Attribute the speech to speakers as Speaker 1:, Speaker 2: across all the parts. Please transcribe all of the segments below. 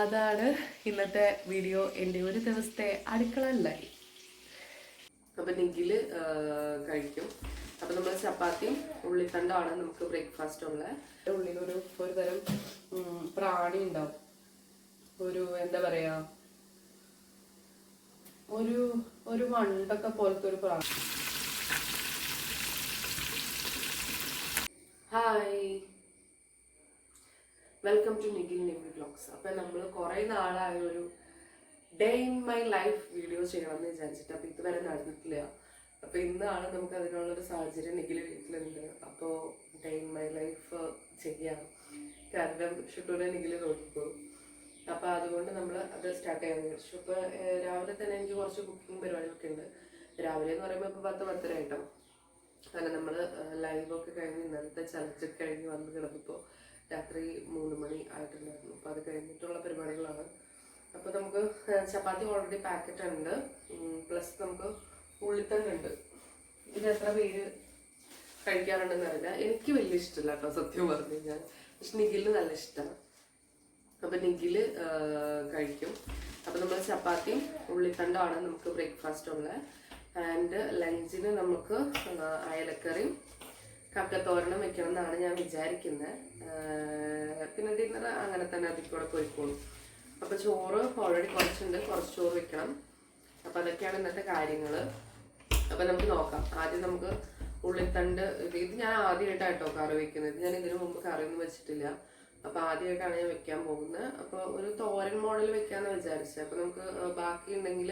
Speaker 1: അതാണ് ഇന്നത്തെ വീഡിയോ. എന്റെ ഒരു ദിവസത്തെ അടുക്കള ലൈഫ് അപ്പം നെങ്കിൽ കഴിക്കും. അപ്പം നമ്മൾ ചപ്പാത്തിയും ഉള്ളിത്തണ്ടാണ് നമുക്ക് ബ്രേക്ക്ഫാസ്റ്റ് ഉള്ളത് ഉള്ളിലൊരു ഒരു തരം പ്രാണി ഉണ്ടാവും. ഒരു എന്താ പറയുക ഒരു ഒരു വണ്ടൊക്കെ പോലത്തെ ഒരു പ്രാണി. Hi. Welcome to Nikhil Nikhil vlogs അപ്പം നമ്മൾ കുറേ നാളായ ഒരു day in my life video ചെയ്യണമെന്ന് വിചാരിച്ചിട്ട് അപ്പം ഇതുവരെ നടന്നിട്ടില്ല. അപ്പം ഇന്നാണ് നമുക്ക് അതിനുള്ളൊരു സാഹചര്യം നിഖിൽ വീട്ടിലുണ്ട്. അപ്പോൾ ഡേ ഇൻ മൈ ലൈഫ് ചെയ്യാം. കാരണം ഷുട്ടൂരെ നിഖിൽ നോക്കിക്കോളും അപ്പോൾ അതുകൊണ്ട് നമ്മൾ അത് സ്റ്റാർട്ട് ചെയ്യാൻ വിചാരിച്ചു. അപ്പോൾ രാവിലെ തന്നെ എനിക്ക് കുറച്ച് കുക്കിംഗ് പരിപാടികളൊക്കെ ഉണ്ട്. രാവിലെ എന്ന് പറയുമ്പോൾ ഇപ്പോൾ പത്ത് പത്തര ആയിട്ടോ. കാരണം നമ്മൾ ലൈവൊക്കെ കഴിഞ്ഞ് ഇന്നലത്തെ ചലച്ചൊക്കെ കഴിഞ്ഞ് വന്ന് കിടന്നപ്പോൾ രാത്രി മൂന്ന് മണി ആയിട്ടുണ്ടായിരുന്നു. അപ്പോൾ അത് കഴിഞ്ഞിട്ടുള്ള പരിപാടികളാണ്. അപ്പോൾ നമുക്ക് ചപ്പാത്തി ഓൾറെഡി പാക്കറ്റ് ഉണ്ട്. പ്ലസ് നമുക്ക് ഉള്ളിത്തണ്ടുണ്ട് ഇത് എത്ര പേര് കഴിക്കാറുണ്ടെന്ന് അറിയില്ല. എനിക്ക് വലിയ ഇഷ്ടമില്ല കേട്ടോ സത്യം പറഞ്ഞു കഴിഞ്ഞാൽ. പക്ഷെ നിഖിലിന് നല്ല ഇഷ്ടമാണ് അപ്പൊ നിഖിൽ കഴിക്കും. അപ്പൊ നമ്മൾ ചപ്പാത്തിയും ഉള്ളിത്തണ്ടാണ് നമുക്ക് ബ്രേക്ക്ഫാസ്റ്റ് ഉള്ളത്. ആൻഡ് ലഞ്ചിന് നമുക്ക് അയലക്കറിയും കക്കത്തോരണം വെക്കണം എന്നാണ് ഞാൻ വിചാരിക്കുന്നത്. പിന്നെ ഡിന്നർ അങ്ങനെ തന്നെ അതിൽ കൂടെ പോയിക്കോളും. അപ്പം ചോറ് ഓൾറെഡി കുറച്ചുണ്ട്. കുറച്ച് ചോറ് വെക്കണം. അപ്പം അതൊക്കെയാണ് ഇന്നത്തെ കാര്യങ്ങൾ അപ്പോൾ നമുക്ക് നോക്കാം. ആദ്യം നമുക്ക് ഉള്ളിത്തണ്ട് ഇത് ഇത് ഞാൻ ആദ്യമായിട്ടാട്ടോ കറി വെക്കുന്നത്. ഞാൻ ഇതിനു മുമ്പ് കറിയൊന്നും വെച്ചിട്ടില്ല. അപ്പോൾ ആദ്യമായിട്ടാണ് ഞാൻ വെക്കാൻ പോകുന്നത്. അപ്പോൾ ഒരു തോരൻ മോഡൽ വെക്കാമെന്ന് വിചാരിച്ചത് അപ്പോൾ നമുക്ക് ബാക്കി ഉണ്ടെങ്കിൽ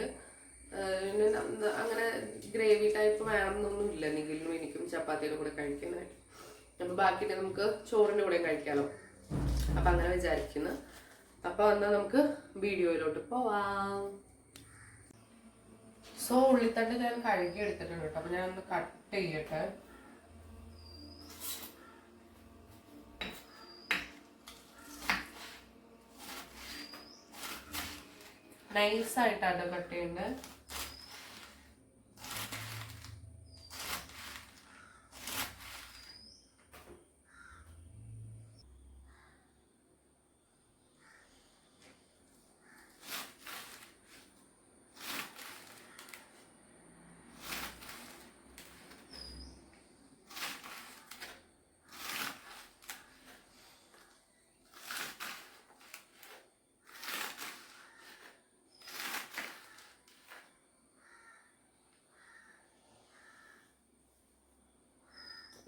Speaker 1: അങ്ങനെ ഗ്രേവി ടൈപ്പ് വേണമെന്നൊന്നും ഇല്ല നിഖിലിനും എനിക്കും ചപ്പാത്തിയുടെ കൂടെ കഴിക്കുന്നതായിട്ട് അപ്പൊ ബാക്കി നമുക്ക് ചോറിന്റെ കൂടെ കഴിക്കാമല്ലോ അപ്പൊ അങ്ങനെ വിചാരിക്കുന്നു. അപ്പൊ എന്നാ നമുക്ക് വീഡിയോയിലോട്ട് പോവാം. സോ ഉള്ളിത്തണ്ട് ഞാൻ കഴുകി എടുത്തിട്ടുണ്ട് കേട്ടോ. അപ്പൊ ഞാൻ ഒന്ന് കട്ട് ചെയ്യട്ടെ. നൈസ് ആയിട്ടാണ് കട്ട് ചെയ്യേണ്ടത്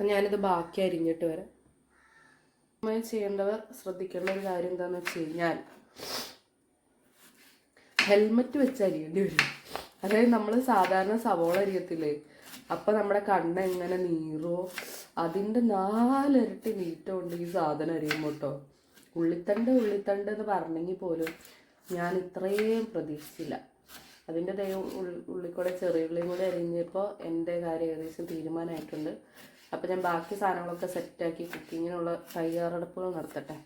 Speaker 1: അപ്പം ഞാനിത് ബാക്കി അരിഞ്ഞിട്ട് വരാം. നമ്മൾ ചെയ്യേണ്ടവർ ശ്രദ്ധിക്കേണ്ട ഒരു കാര്യം എന്താണെന്ന് വെച്ച് കഴിഞ്ഞാൽ ഹെൽമറ്റ് വെച്ച് അരിയേണ്ടി വരും. അതായത് നമ്മൾ സാധാരണ സവോള അരിയത്തില്ലേ? അപ്പം നമ്മുടെ കണ്ണ് എങ്ങനെ നീറോ? അതിന്റെ നാലിരട്ടി നീറ്റമുണ്ട് ഈ സാധനം അരിയുമ്പോൾ കേട്ടോ ഉള്ളിത്തണ്ട് ഉള്ളിത്തണ്ട് എന്ന് പറഞ്ഞെങ്കിൽ പോലും ഞാൻ ഇത്രയും പ്രതീക്ഷിച്ചില്ല. അതിന്റെ ദൈവം ഉള്ളിക്കൂടെ ചെറിയുള്ളിയും കൂടെ അരിഞ്ഞപ്പോൾ എന്റെ കാര്യം ഏകദേശം തീരുമാനമായിട്ടുണ്ട്. അപ്പം ഞാൻ ബാക്കി സാധനങ്ങളൊക്കെ സെറ്റാക്കി കുക്കിങ്ങിനുള്ള തയ്യാറെടുപ്പുകൾ നടത്തട്ടെ?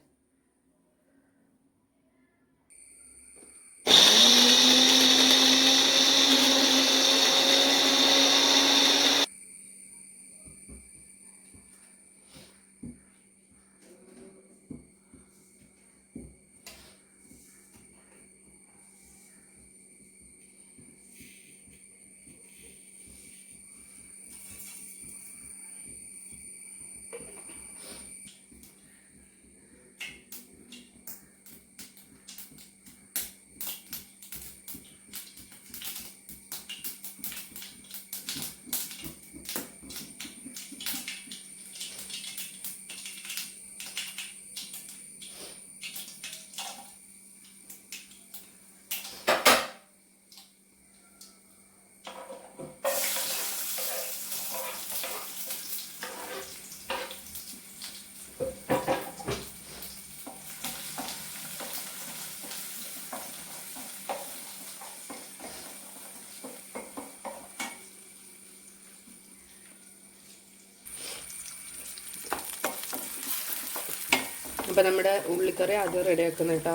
Speaker 1: അപ്പം നമ്മുടെ ഉള്ളിക്കറി ആദ്യം റെഡി ആക്കുന്ന കേട്ടോ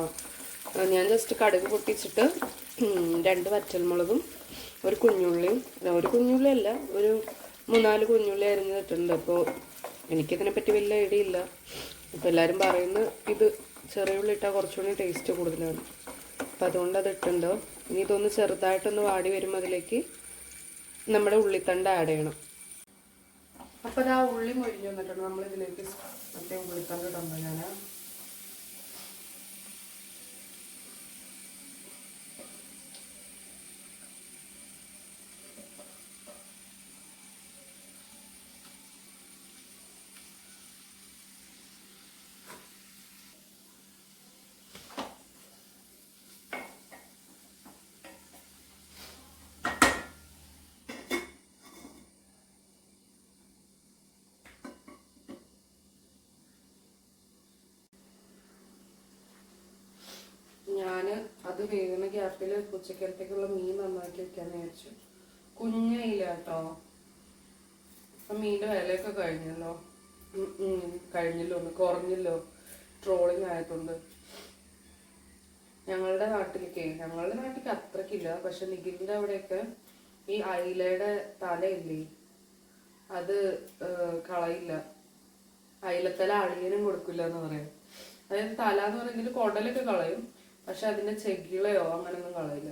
Speaker 1: ഞാൻ ജസ്റ്റ് കടുക് പൊട്ടിച്ചിട്ട് രണ്ട് വറ്റൽമുളകും ഒരു കുഞ്ഞുള്ളിയും ഒരു കുഞ്ഞുള്ളി അല്ല ഒരു മൂന്നാൽ കുഞ്ഞുള്ളി അരിഞ്ഞിട്ടുണ്ട് അപ്പോൾ എനിക്കിതിനെ പറ്റി വലിയ ഐഡിയ ഇല്ല. അപ്പോൾ എല്ലാവരും പറയുന്നു ഇത് ചെറിയ ഉള്ളി ഇട്ടാൽ കുറച്ചുകൂടി ടേസ്റ്റ് കൂടുതലാണ്. അപ്പം അതുകൊണ്ട് അത് ഇട്ടുണ്ട് ഇനി ഇതൊന്ന് ചെറുതായിട്ടൊന്ന് വാടി വരുമ്പോൾ അതിലേക്ക് നമ്മുടെ ഉള്ളിത്തണ്ട് ആഡ് ചെയ്യണം. അപ്പോൾ അത് ആ ഉള്ളി മൊഴിഞ്ഞു വന്നിട്ടുണ്ട്. നമ്മൾ ഇതിലേക്ക് മറ്റേ ഉള്ളിത്തണ്ട് ഇടുമ്പോൾ ഞാൻ ഞാൻ അത് ഗ്യാപ്പിൽ ഉച്ചക്കലത്തേക്കുള്ള മീൻ നന്നാക്കി വെക്കാന്ന് വിചാരിച്ചു. കുഞ്ഞയില്ല കേട്ടോ അപ്പൊ മീന്റെ വിലയൊക്കെ കഴിഞ്ഞല്ലോ. കഴിഞ്ഞല്ലോ ഒന്ന് കുറഞ്ഞല്ലോ. ട്രോളിങ് ആയതുകൊണ്ട്. ഞങ്ങളുടെ നാട്ടിലേക്ക് ഞങ്ങളുടെ നാട്ടിലേക്ക് അത്രക്കില്ല. പക്ഷെ നിഖിലിന്റെ അവിടെയൊക്കെ ഈ അയിലയുടെ തലയില്ലേ? അത് കളയില്ല. അയിലത്തല അളിയനും കൊടുക്കില്ല എന്ന് പറയാം. അതായത് തല എന്ന് പറയുന്നത് കുടലൊക്കെ കളയും. പക്ഷെ അതിന്റെ ചെകിളയോ അങ്ങനെയൊന്നും കളയില്ല.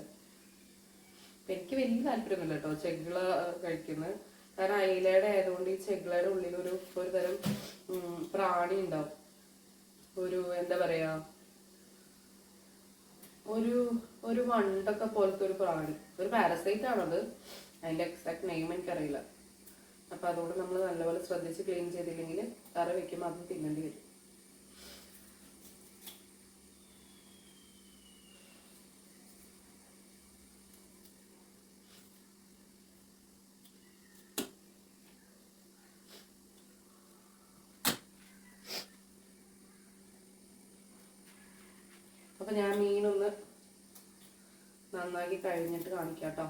Speaker 1: എനിക്ക് വലിയ താല്പര്യമൊന്നുമില്ല കേട്ടോ ചെകിള കഴിക്കുന്നത്. കാരണം അയിലയുടെ ആയതുകൊണ്ട് ഈ ചെകിളയുടെ ഉള്ളിൽ ഒരു ഒരു തരം പ്രാണി ഉണ്ടാവും. ഒരു എന്താ പറയാ ഒരു ഒരു വണ്ടൊക്കെ പോലത്തെ ഒരു പ്രാണി. ഒരു പാരസൈറ്റ് ആണത്. അതിന്റെ എക്സാക്ട് നെയിം എനിക്കറിയില്ല. അപ്പൊ അതുകൊണ്ട് നമ്മൾ നല്ലപോലെ ശ്രദ്ധിച്ച് ക്ലീൻ ചെയ്തില്ലെങ്കിൽ കറി വെക്കുമ്പോൾ അത് തിന്നേണ്ടി വരും അപ്പൊ ഞാൻ മീനൊന്ന് നന്നാക്കി കഴിഞ്ഞിട്ട് കാണിക്കാം കേട്ടോ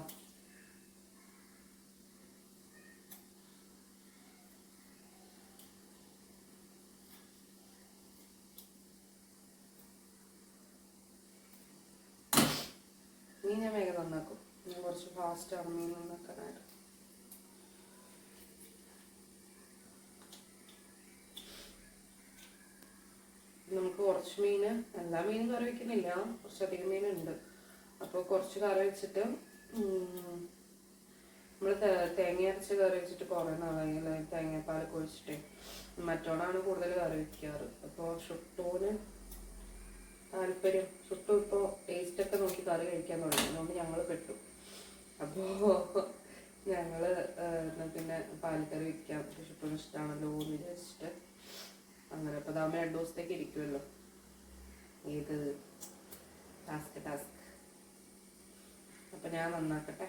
Speaker 1: മീൻ ഞാൻ വേഗം നന്നാക്കും. ഞാൻ കുറച്ച് ഫാസ്റ്റാണ് മീൻ നന്നാക്കാനായിട്ട് നമുക്ക് കുറച്ച് മീൻ എല്ലാ മീനും കറി വയ്ക്കുന്നില്ല. കുറച്ചധികം മീനുണ്ട്. അപ്പോൾ കുറച്ച് കറി വെച്ചിട്ട് നമ്മൾ തേങ്ങ അരച്ച് കറി വെച്ചിട്ട് കുറേ നാളെങ്കിൽ തേങ്ങാപ്പാൽ ഒഴിച്ചിട്ട്. മറ്റോടാണ് കൂടുതൽ കറി വയ്ക്കാറ് അപ്പോൾ ഷുട്ടൂന് താല്പര്യം. ഷുട്ടു ഇപ്പോൾ ടേസ്റ്റൊക്കെ നോക്കി കറി കഴിക്കാൻ തുടങ്ങി. അതുകൊണ്ട് ഞങ്ങൾ പെട്ടു. അപ്പോൾ ഞങ്ങൾ പിന്നെ പാൽക്കറി വയ്ക്കാം ഷുട്ടൂന് ഇഷ്ടമാണല്ലോ എന്ന് വിചാരിച്ചിട്ട്. അങ്ങനെ അപ്പോൾ അതാകുമ്പോൾ രണ്ട് ദിവസത്തേക്ക് ഇരിക്കുമല്ലോ ഏത് ടാസ്ക് ടാസ്ക് അപ്പം ഞാൻ നന്നാക്കട്ടെ.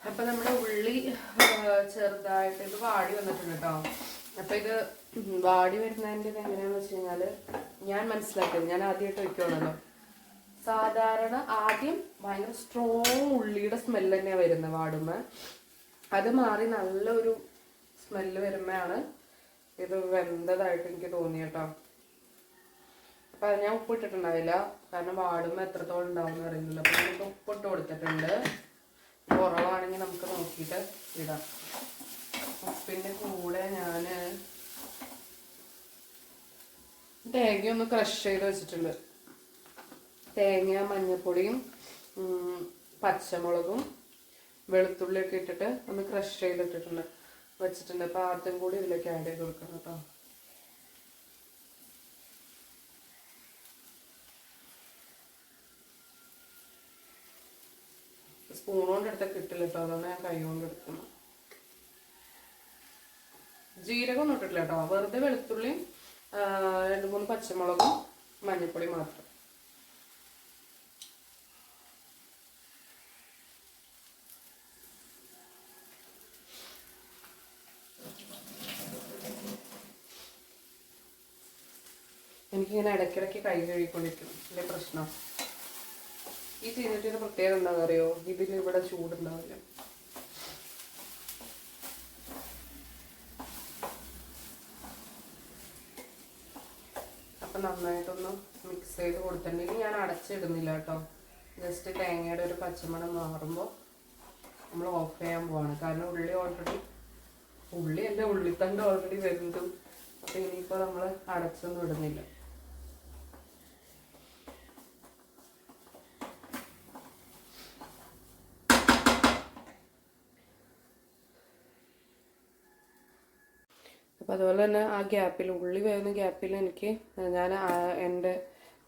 Speaker 1: അപ്പൊ നമ്മുടെ ഉള്ളി ചെറുതായിട്ട് ഇത് വാടി വന്നിട്ടുണ്ട് കേട്ടോ അപ്പൊ ഇത് വാടി വരുന്നതിന്റെ എങ്ങനെയാന്ന് വെച്ച് കഴിഞ്ഞാൽ ഞാൻ മനസ്സിലാക്കിയത് ഞാൻ ആദ്യമായിട്ട് വെക്കുവാണല്ലോ. സാധാരണ ആദ്യം ഭയങ്കര സ്ട്രോങ് ഉള്ളിയുടെ സ്മെല്ല് തന്നെയാണ് വരുന്നത് വാടുമ്പോ. അത് മാറി നല്ലൊരു സ്മെല്ല് വരുമ്പോഴാണ് ഇത് വെന്തതായിട്ട് എനിക്ക് തോന്നി കേട്ടോ അപ്പൊ അത് ഞാൻ ഉപ്പിട്ടിട്ടുണ്ടാവില്ല. കാരണം വാടുമ്പോ എത്രത്തോളം ഉണ്ടാവും എന്ന് അറിയുന്നില്ല അപ്പൊ നമുക്ക് ഉപ്പിട്ട് കൊടുത്തിട്ടുണ്ട്. കുറവാണെങ്കിൽ നമുക്ക് നോക്കിയിട്ട് ഇടാം. ഉപ്പിന്റെ കൂടെ ഞാൻ തേങ്ങ ഒന്ന് ക്രഷ് ചെയ്ത് വെച്ചിട്ടുണ്ട്. തേങ്ങ മഞ്ഞൾപ്പൊടിയും പച്ചമുളകും വെളുത്തുള്ളിയൊക്കെ ഇട്ടിട്ട് ഒന്ന് ക്രഷ് ചെയ്തിട്ടിട്ടുണ്ട്. വെച്ചിട്ടുണ്ട്. അപ്പൊ ആദ്യം കൂടി ഇതിലേക്ക് ആഡ് ചെയ്ത് കൊടുക്കണം കേട്ടോ സ്പൂൺ കൊണ്ട് എടുത്താൽ കിട്ടില്ല കേട്ടോ അതാണ് ഞാൻ കൈ കൊണ്ട് എടുക്കുന്നത്. ജീരകം ഒന്നും ഇട്ടിട്ടില്ല കേട്ടോ വെറുതെ വെളുത്തുള്ളിയും രണ്ട് മൂന്ന് പച്ചമുളകും മഞ്ഞൾപ്പൊടി മാത്രം എനിക്കിങ്ങനെ ഇടയ്ക്കിടയ്ക്ക് കൈ കഴുകിക്കൊണ്ടിരിക്കണം അല്ലെ പ്രശ്നം? ഈ ചീനട്ടിയുടെ പ്രത്യേകത എന്താണെന്ന് അറിയോ ഇതിൽ ഇവിടെ ചൂടുണ്ടാവില്ല. അപ്പൊ നന്നായിട്ടൊന്ന് മിക്സ് ചെയ്ത് കൊടുത്തിട്ടുണ്ടെങ്കിൽ ഞാൻ അടച്ചിടുന്നില്ല കേട്ടോ. ജസ്റ്റ് തേങ്ങയുടെ ഒരു പച്ചമണം മാറുമ്പോൾ നമ്മൾ ഓഫ് ചെയ്യാൻ പോവാണ്. കാരണം ഉള്ളി ഓൾറെഡി ഉള്ളി ഉള്ളിയല്ല ഉള്ളിത്തണ്ട് ഓൾറെഡി വരുന്നതും അപ്പൊ ഇനിയിപ്പോ നമ്മൾ അടച്ചൊന്നും ഇടുന്നില്ല. അപ്പം അതുപോലെ തന്നെ ആ ഗ്യാപ്പിൽ ഉള്ളി വേദന ഗ്യാപ്പിൽ എനിക്ക് ഞാൻ എന്റെ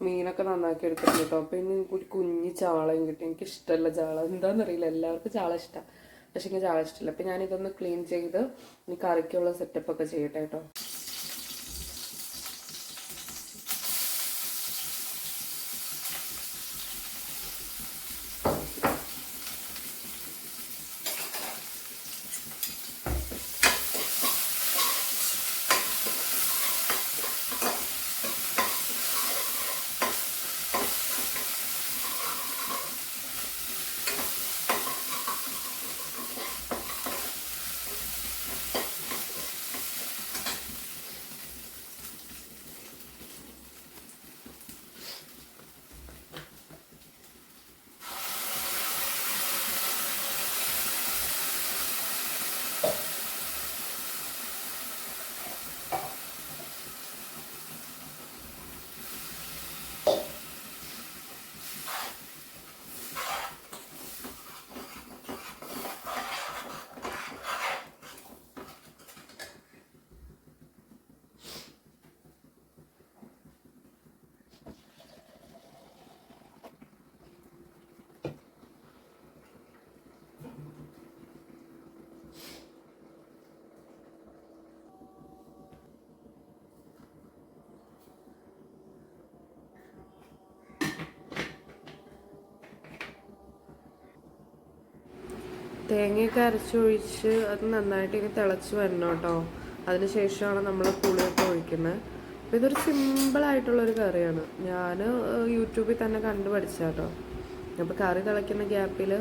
Speaker 1: മീനൊക്കെ നന്നാക്കി എടുത്തിട്ടുണ്ട് കേട്ടോ അപ്പോൾ ഇനി ഒരു കുഞ്ഞ് ചാളയും കിട്ടി. എനിക്ക് ഇഷ്ടമല്ല ചാള. എന്താണെന്നറിയില്ല എല്ലാവർക്കും ചാള ഇഷ്ടമാണ് പക്ഷേ എനിക്ക് ചാള ഇഷ്ടമില്ല ഞാൻ ഞാനിതൊന്ന് ക്ലീൻ ചെയ്ത് ഇനി കറിക്കുള്ള സെറ്റപ്പ് ഒക്കെ ചെയ്യട്ടെ കേട്ടോ തേങ്ങയൊക്കെ അരച്ചൊഴിച്ച് അത് നന്നായിട്ട് ഇങ്ങനെ തിളച്ച് വരണം കേട്ടോ. അതിനുശേഷമാണ് നമ്മൾ പുളിയൊക്കെ ഒഴിക്കുന്നത് അപ്പോൾ ഇതൊരു സിമ്പിളായിട്ടുള്ളൊരു കറിയാണ്. ഞാൻ യൂട്യൂബിൽ തന്നെ കണ്ടു പഠിച്ചാട്ടോ അപ്പോൾ കറി തിളയ്ക്കുന്ന ഗ്യാപ്പിൽ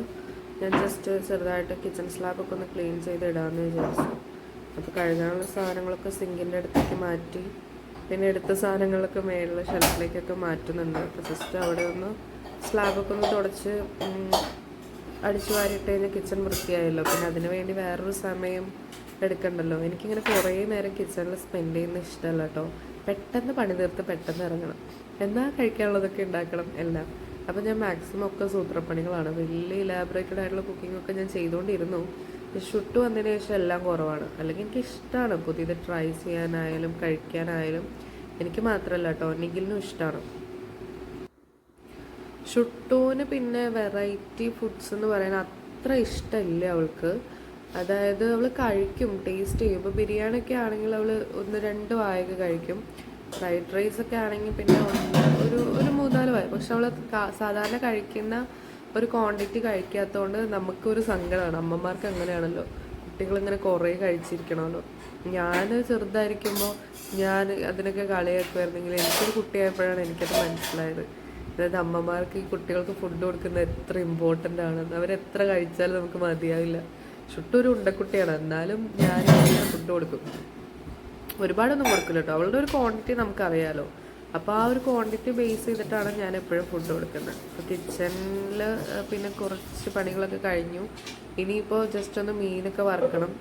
Speaker 1: ഞാൻ ജസ്റ്റ് ചെറുതായിട്ട് കിച്ചൺ സ്ലാബൊക്കെ ഒന്ന് ക്ലീൻ ചെയ്ത് ഇടാമെന്ന് വിചാരിച്ചു. അപ്പോൾ കഴുകാനുള്ള സാധനങ്ങളൊക്കെ സിങ്കിന്റെ അടുത്തേക്ക് മാറ്റി പിന്നെ എടുത്ത സാധനങ്ങളൊക്കെ മേളിലെ ഷെൽഫിലേക്കൊക്കെ മാറ്റുന്നുണ്ട്. അപ്പോൾ ജസ്റ്റ് അവിടെ ഒന്ന് സ്ലാബൊക്കെ ഒന്ന് തുടച്ച് അടിച്ചു വാരിയിട്ട് കഴിഞ്ഞാൽ കിച്ചൺ വൃത്തിയായല്ലോ. പിന്നെ അതിന് വേണ്ടി വേറൊരു സമയം എടുക്കണ്ടല്ലോ. എനിക്കിങ്ങനെ കുറേ നേരം കിച്ചണിൽ സ്പെൻഡ് ചെയ്യുന്ന ഇഷ്ടമല്ല കേട്ടോ. പെട്ടെന്ന് പണി തീർത്ത് പെട്ടെന്ന് ഇറങ്ങണം. എന്നാൽ കഴിക്കാനുള്ളതൊക്കെ ഉണ്ടാക്കണം എല്ലാം. അപ്പം ഞാൻ മാക്സിമം ഒക്കെ സൂത്രപ്പണികളാണ്. വലിയ ഇലാബറേറ്റഡ് ആയിട്ടുള്ള കുക്കിംഗ് ഒക്കെ ഞാൻ ചെയ്തുകൊണ്ടിരുന്നു ഷുട്ട് വന്നതിന് ശേഷം എല്ലാം കുറവാണ്. അല്ലെങ്കിൽ എനിക്ക് ഇഷ്ടമാണ് പുതിയത് ട്രൈ ചെയ്യാനായാലും കഴിക്കാനായാലും. എനിക്ക് മാത്രമല്ല കേട്ടോ. നിഖിലിനും ഇഷ്ടമാണ് ഷുട്ടൂന് പിന്നെ വെറൈറ്റി ഫുഡ്സ് എന്ന് പറയാൻ അത്ര ഇഷ്ടമില്ല അവൾക്ക്. അതായത് അവൾ കഴിക്കും ടേസ്റ്റ് ചെയ്യും. ഇപ്പോൾ ബിരിയാണി ഒക്കെ ആണെങ്കിൽ അവൾ ഒന്ന് രണ്ട് വായൊക്കെ കഴിക്കും. ഫ്രൈഡ് റൈസ് ഒക്കെ ആണെങ്കിൽ പിന്നെ ഒരു ഒരു മൂന്നാൽ വായ പക്ഷെ അവൾ സാധാരണ കഴിക്കുന്ന ഒരു ക്വാണ്ടിറ്റി കഴിക്കാത്തതുകൊണ്ട് നമുക്കൊരു സങ്കടമാണ്. അമ്മമാർക്ക് അങ്ങനെയാണല്ലോ. കുട്ടികളിങ്ങനെ കുറേ കഴിച്ചിരിക്കണമല്ലോ. ഞാൻ ചെറുതായിരിക്കുമ്പോൾ ഞാൻ അതിനൊക്കെ കളിയാക്കുമായിരുന്നെങ്കിൽ എനിക്കൊരു കുട്ടിയായപ്പോഴാണ് എനിക്കത് മനസ്സിലായത്. അതായത് അമ്മമാർക്ക് ഈ കുട്ടികൾക്ക് ഫുഡ് കൊടുക്കുന്നത് എത്ര ഇമ്പോർട്ടന്റ് ആണ്. അവരെത്ര കഴിച്ചാലും നമുക്ക് മതിയാവില്ല. ചുട്ടൊരു ഉണ്ടക്കുട്ടിയാണ്. എന്നാലും ഞാൻ ഫുഡ് കൊടുക്കും. ഒരുപാടൊന്നും കൊടുക്കില്ല കേട്ടോ അവളുടെ ഒരു ക്വാണ്ടിറ്റി നമുക്കറിയാലോ. അപ്പോൾ ആ ഒരു ക്വാണ്ടിറ്റി ബേസ് ചെയ്തിട്ടാണ് ഞാൻ എപ്പോഴും ഫുഡ് കൊടുക്കുന്നത് അപ്പോൾ കിച്ചണിൽ പിന്നെ കുറച്ച് പണികളൊക്കെ കഴിഞ്ഞു. ഇനിയിപ്പോൾ ജസ്റ്റ് ഒന്ന് മീനൊക്കെ വറുക്കണം.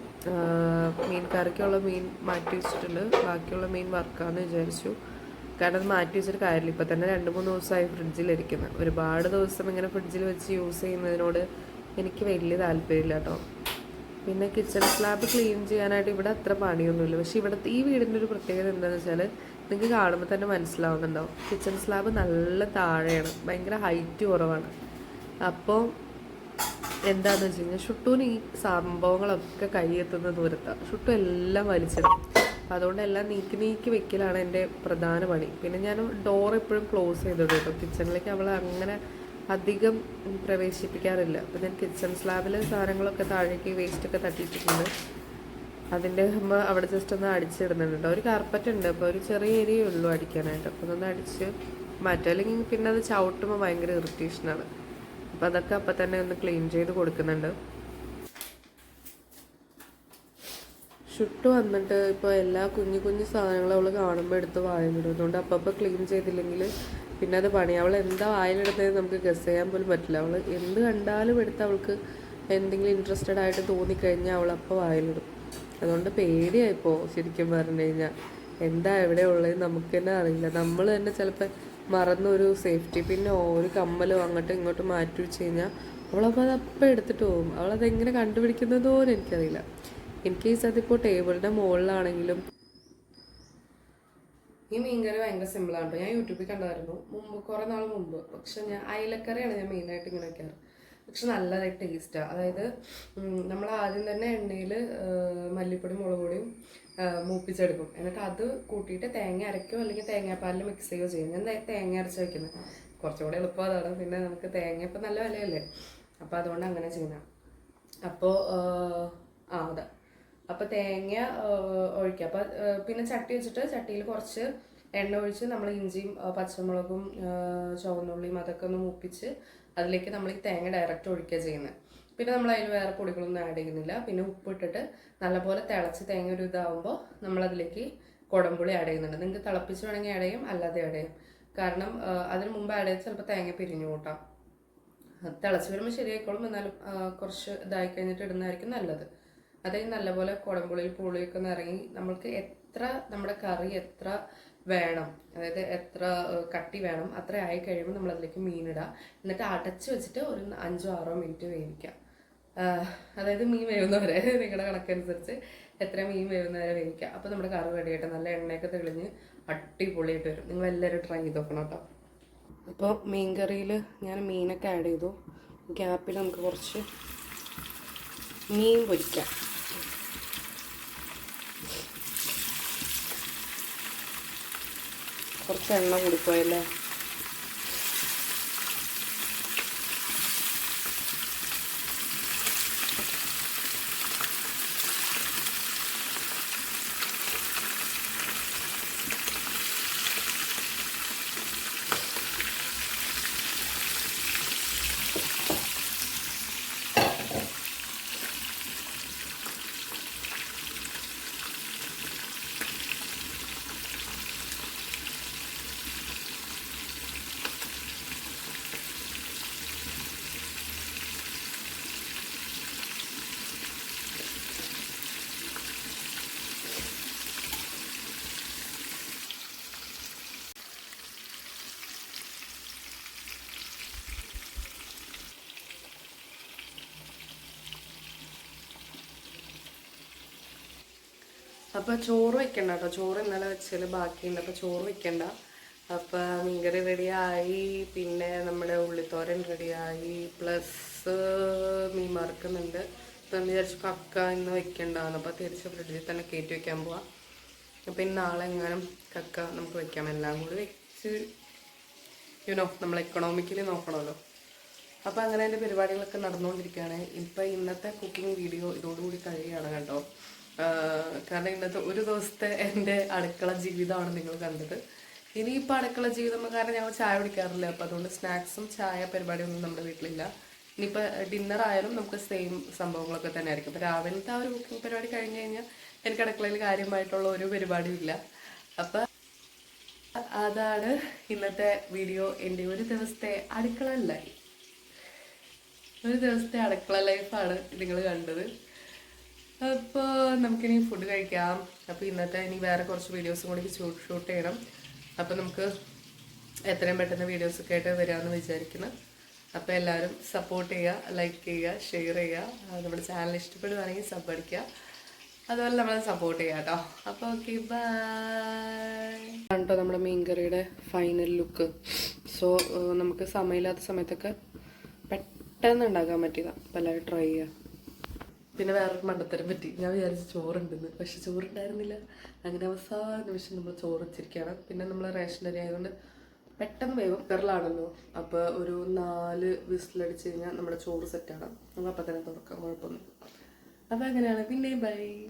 Speaker 1: മീൻ കറിക്കുള്ള മീൻ മാറ്റി വെച്ചിട്ടുണ്ട്. ബാക്കിയുള്ള മീൻ വറുക്കാമെന്ന് വിചാരിച്ചു. കാരണം അത് മാറ്റി വെച്ചിട്ട് കാര്യമില്ല. ഇപ്പം തന്നെ രണ്ട് മൂന്ന് ദിവസമായി ഫ്രിഡ്ജിലിരിക്കുന്നത് ഒരുപാട് ദിവസം ഇങ്ങനെ ഫ്രിഡ്ജിൽ വെച്ച് യൂസ് ചെയ്യുന്നതിനോട് എനിക്ക് വലിയ താല്പര്യമില്ല കേട്ടോ. പിന്നെ കിച്ചൺ സ്ലാബ് ക്ലീൻ ചെയ്യാനായിട്ട് ഇവിടെ അത്ര പണിയൊന്നുമില്ല. പക്ഷേ ഇവിടുത്തെ ഈ വീടിന്റെ ഒരു പ്രത്യേകത എന്താണെന്ന് വെച്ചാൽ നിങ്ങൾക്ക് കാണുമ്പോൾ തന്നെ മനസ്സിലാവുന്നുണ്ടാവും. കിച്ചൺ സ്ലാബ് നല്ല താഴെയാണ്. ഭയങ്കര ഹൈറ്റ് കുറവാണ്. അപ്പോൾ എന്താണെന്ന് വെച്ച് കഴിഞ്ഞാൽ ഷുട്ടൂന് ഈ സംഭവങ്ങളൊക്കെ കൈയെത്തുന്ന ദൂരത്താണ് ഷുട്ടു എല്ലാം വലിച്ചിടും. അതുകൊണ്ട് എല്ലാം നീക്കി നീക്കി വെക്കലാണ് എന്റെ പ്രധാന പണി. പിന്നെ ഞാൻ ഡോർ എപ്പോഴും ക്ലോസ് ചെയ്തിടും കേട്ടോ. കിച്ചണിലേക്ക് അവൾ അങ്ങനെ അധികം പ്രവേശിപ്പിക്കാറില്ല. അപ്പം ഞാൻ കിച്ചൺ സ്ലാബിൽ സാധനങ്ങളൊക്കെ താഴേക്ക് വേസ്റ്റൊക്കെ തട്ടിയിട്ടിട്ടുണ്ട്. അതിന്റെ നമ്മൾ അവിടെ ജസ്റ്റ് ഒന്ന് അടിച്ചിടുന്നുണ്ട് ഒരു കാർപ്പറ്റ് ഉണ്ട്. അപ്പോൾ ഒരു ചെറിയ ഏരിയ ഉള്ളൂ അടിക്കാനായിട്ട്. അപ്പോൾ അതൊന്ന് അടിച്ച് മാറ്റും. അല്ലെങ്കിൽ പിന്നെ അത് ചവിട്ടുമ്പോൾ ഭയങ്കര ഇറിറ്റേഷനാണ് അപ്പോൾ അതൊക്കെ അപ്പം തന്നെ ഒന്ന് ക്ലീൻ ചെയ്ത് കൊടുക്കുന്നുണ്ട്. ഷുട്ട് വന്നിട്ട് ഇപ്പോൾ എല്ലാ കുഞ്ഞു കുഞ്ഞു സാധനങ്ങളും അവൾ കാണുമ്പോൾ എടുത്ത് വായിലിടും അതുകൊണ്ട് അപ്പം ക്ലീൻ ചെയ്തില്ലെങ്കിൽ പിന്നെ അത് പണി. അവൾ എന്താ വായിലിടുന്നത് നമുക്ക് ഗസ് ചെയ്യാൻ പോലും പറ്റില്ല. അവൾ എന്ത് കണ്ടാലും എടുത്ത് അവൾക്ക് എന്തെങ്കിലും ഇൻട്രസ്റ്റഡ് ആയിട്ട് തോന്നിക്കഴിഞ്ഞാൽ അവൾ അപ്പോൾ വായിലിടും. അതുകൊണ്ട് പേടിയായിപ്പോൾ ശരിക്കും പറഞ്ഞു കഴിഞ്ഞാൽ എന്താ എവിടെ ഉള്ളത് നമുക്ക് തന്നെ അറിയില്ല. നമ്മൾ തന്നെ ചിലപ്പോൾ മറന്നൊരു സേഫ്റ്റി പിന്നെ ഒരു കമ്മലോ അങ്ങോട്ടും ഇങ്ങോട്ടും മാറ്റി വെച്ച് കഴിഞ്ഞാൽ അവളപ്പോൾ അതപ്പം എടുത്തിട്ട് പോകും. അവളതെങ്ങനെ കണ്ടുപിടിക്കുന്നതോ എനിക്കറിയില്ല. ഇൻ കേസ് അതിപ്പോൾ ടേബിളിന്റെ മുകളിലാണെങ്കിലും ഈ മീൻകറി ഭയങ്കര സിമ്പിളാണ് കേട്ടോ ഞാൻ യൂട്യൂബിൽ കണ്ടായിരുന്നു മുമ്പ് കുറേ നാൾ മുമ്പ്. പക്ഷെ ഞാൻ അയലക്കറിയാണ് ഞാൻ മെയിനായിട്ട് ഇങ്ങനെ വെക്കാറ്. പക്ഷെ നല്ല ടേസ്റ്റാണ് അതായത് നമ്മൾ ആദ്യം തന്നെ എണ്ണയിൽ മല്ലിപ്പൊടി മുളക് പൊടിയും മൂപ്പിച്ചെടുക്കും. എന്നിട്ട് അത് കൂട്ടിയിട്ട് തേങ്ങ അരയ്ക്കോ അല്ലെങ്കിൽ തേങ്ങാപ്പാലിൽ മിക്സ് ചെയ്യുകയോ ചെയ്യും. ഞാൻ തേങ്ങ അരച്ച് വയ്ക്കുന്നത് കുറച്ചുകൂടെ എളുപ്പം അതാണ്. പിന്നെ നമുക്ക് തേങ്ങ ഇപ്പം നല്ല വിലയല്ലേ. അപ്പോൾ അതുകൊണ്ട് അങ്ങനെ ചെയ്യുന്ന അപ്പോൾ ആ അതെ. അപ്പോൾ തേങ്ങ ഒഴിക്കുക അപ്പോൾ പിന്നെ ചട്ടി വെച്ചിട്ട് ചട്ടിയിൽ കുറച്ച് എണ്ണ ഒഴിച്ച് നമ്മൾ ഇഞ്ചിയും പച്ചമുളകും ചുവന്നുള്ളിയും അതൊക്കെ ഒന്ന് മൂപ്പിച്ച് അതിലേക്ക് നമ്മൾ ഈ തേങ്ങ ഡയറക്റ്റ് ഒഴിക്കുക ചെയ്യുന്നത് പിന്നെ നമ്മൾ അതിന് വേറെ പൊടികളൊന്നും ആഡ് ചെയ്യുന്നില്ല. പിന്നെ ഉപ്പിട്ടിട്ട് നല്ലപോലെ തിളച്ച് തേങ്ങ ഒരു ഇതാവുമ്പോൾ നമ്മളതിലേക്ക് കുടംപുളി ആഡ് ചെയ്യുന്നുണ്ട്. നിങ്ങൾക്ക് തിളപ്പിച്ച് വേണമെങ്കിൽ ആഡ് ചെയ്യും അല്ലാതെ ആഡ് ചെയ്യും. കാരണം അതിന് മുമ്പ് ആഡ് ചെയ്ത് ചിലപ്പോൾ തേങ്ങ പിരിഞ്ഞു കൂട്ടാം. തിളച്ച് വരുമ്പോൾ ശരിയായിക്കോളും. എന്നാലും കുറച്ച് ഇതായി കഴിഞ്ഞിട്ട് ഇടുന്നതായിരിക്കും നല്ലത്. അതായത് നല്ലപോലെ കുടമ്പുളിയിൽ പുളിയൊക്കെ ഇറങ്ങി നമ്മൾക്ക് എത്ര നമ്മുടെ കറി എത്ര വേണം അതായത് എത്ര കട്ടി വേണം അത്ര ആയി കഴിയുമ്പോൾ നമ്മൾ അതിലേക്ക് മീനിടുക എന്നിട്ട് അടച്ചു വെച്ചിട്ട് ഒരു അഞ്ചോ ആറോ മിനിറ്റ് വേവിക്കാം. അതായത് മീൻ വേവുന്നവരെ നിങ്ങളുടെ കണക്കനുസരിച്ച് എത്ര മീൻ വേവുന്നവരെ വേവിക്കുക അപ്പോൾ നമ്മുടെ കറി റെഡിയായിട്ട് നല്ല എണ്ണയൊക്കെ തെളിഞ്ഞ് അടിപൊളിയായിട്ട് വരും. നിങ്ങൾ എല്ലാവരും ട്രൈ ചെയ്ത് നോക്കണം കേട്ടോ. അപ്പോൾ മീൻ കറിയിൽ ഞാൻ മീനൊക്കെ ആഡ് ചെയ്തു. ഗ്യാപ്പിൽ നമുക്ക് കുറച്ച് മീൻ പൊരിക്കാം. കുറച്ച് എണ്ണ കൂടിപ്പോയല്ലേ അപ്പോൾ ചോറ് വെക്കണ്ട കേട്ടോ ചോറ് ഇന്നലെ വെച്ചതിൽ ബാക്കിയുണ്ട്. അപ്പോൾ ചോറ് വെക്കണ്ട. അപ്പോൾ മീൻകറി റെഡിയായി പിന്നെ നമ്മുടെ ഉള്ളിത്തോരൻ റെഡിയായി പ്ലസ് മീൻ മറക്കുന്നുണ്ട് അപ്പം വിചാരിച്ചു കക്ക ഇന്ന് വെക്കണ്ടാന്ന്. അപ്പോൾ തിരിച്ച് ഫ്രിഡ്ജിൽ തന്നെ കയറ്റി വെക്കാൻ പോവാം. അപ്പം ഇന്ന് നാളെ എങ്ങാനും കക്ക നമുക്ക് വെക്കാം. എല്ലാം കൂടി വെച്ച് യുനോ നമ്മൾ എക്കണോമിക്കലി നോക്കണമല്ലോ അപ്പോൾ അങ്ങനെ എന്റെ പരിപാടികളൊക്കെ നടന്നുകൊണ്ടിരിക്കുകയാണ് ഇപ്പം ഇന്നത്തെ കുക്കിംഗ് വീഡിയോ ഇതോടുകൂടി കഴിയുകയാണ് കേട്ടോ. കാരണം ഇന്നത്തെ ഒരു ദിവസത്തെ എന്റെ അടുക്കള ജീവിതമാണ് നിങ്ങൾ കണ്ടത്. ഇനിയിപ്പോൾ അടുക്കള ജീവിതം കാരണം ഞങ്ങൾ ചായ കുടിക്കാറില്ല. അപ്പോൾ അതുകൊണ്ട് സ്നാക്സും ചായ പരിപാടിയൊന്നും നമ്മുടെ വീട്ടിലില്ല. ഇനിയിപ്പോൾ ഡിന്നർ ആയാലും നമുക്ക് സെയിം സംഭവങ്ങളൊക്കെ തന്നെ ആയിരിക്കും അപ്പോൾ രാവിലത്തെ ആ ഒരു കുക്കിംഗ് പരിപാടി കഴിഞ്ഞ് കഴിഞ്ഞാൽ എനിക്ക് അടുക്കളയിൽ കാര്യമായിട്ടുള്ള ഒരു പരിപാടിയും ഇല്ല. അപ്പം അതാണ് ഇന്നത്തെ വീഡിയോ എന്റെ ഒരു ദിവസത്തെ അടുക്കള ലൈഫ് ഒരു ദിവസത്തെ അടുക്കള ലൈഫാണ് നിങ്ങൾ കണ്ടത്. അപ്പോൾ നമുക്കിനി ഫുഡ് കഴിക്കാം. അപ്പോൾ ഇന്നത്തെ ഇനി വേറെ കുറച്ച് വീഡിയോസും കൂടി ഷൂട്ട് ചെയ്യണം. അപ്പോൾ നമുക്ക് എത്രയും പെട്ടെന്ന് വീഡിയോസൊക്കെ ആയിട്ട് വരാമെന്ന് വിചാരിക്കുന്നു. അപ്പോൾ എല്ലാവരും സപ്പോർട്ട് ചെയ്യുക ലൈക്ക് ചെയ്യുക ഷെയർ ചെയ്യുക. നമ്മുടെ ചാനൽ ഇഷ്ടപ്പെടുകയാണെങ്കിൽ സബ് അടിക്കുക. അതുപോലെ നമ്മളെ സപ്പോർട്ട് ചെയ്യാം കേട്ടോ. അപ്പോൾ ഓക്കെ ബൈ കേട്ടോ നമ്മുടെ മീൻകറിയുടെ ഫൈനൽ ലുക്ക് സോ നമുക്ക് സമയമില്ലാത്ത സമയത്തൊക്കെ പെട്ടെന്ന് ഉണ്ടാക്കാൻ പറ്റിയതാണ് അപ്പോൾ എല്ലാവരും ട്രൈ ചെയ്യുക പിന്നെ വേറൊരു മണ്ടത്തരം പറ്റി. ഞാൻ വിചാരിച്ചു ചോറുണ്ടെന്ന്. പക്ഷെ ചോറുണ്ടായിരുന്നില്ല. അങ്ങനെ അവസാന നിമിഷം നമ്മൾ ചോറ് വെച്ചിരിക്കുകയാണ്. പിന്നെ നമ്മൾ റേഷൻ അരി ആയതുകൊണ്ട് പെട്ടെന്ന് വേഗം പെറലാണല്ലോ അപ്പോൾ ഒരു നാല് വിസിലടിച്ച് കഴിഞ്ഞാൽ നമ്മുടെ ചോറ് സെറ്റാണ് നമുക്ക് അപ്പം തന്നെ തുറക്കാം. കുഴപ്പമൊന്നും അപ്പോൾ അങ്ങനെയാണ്. പിന്നെ ബൈ.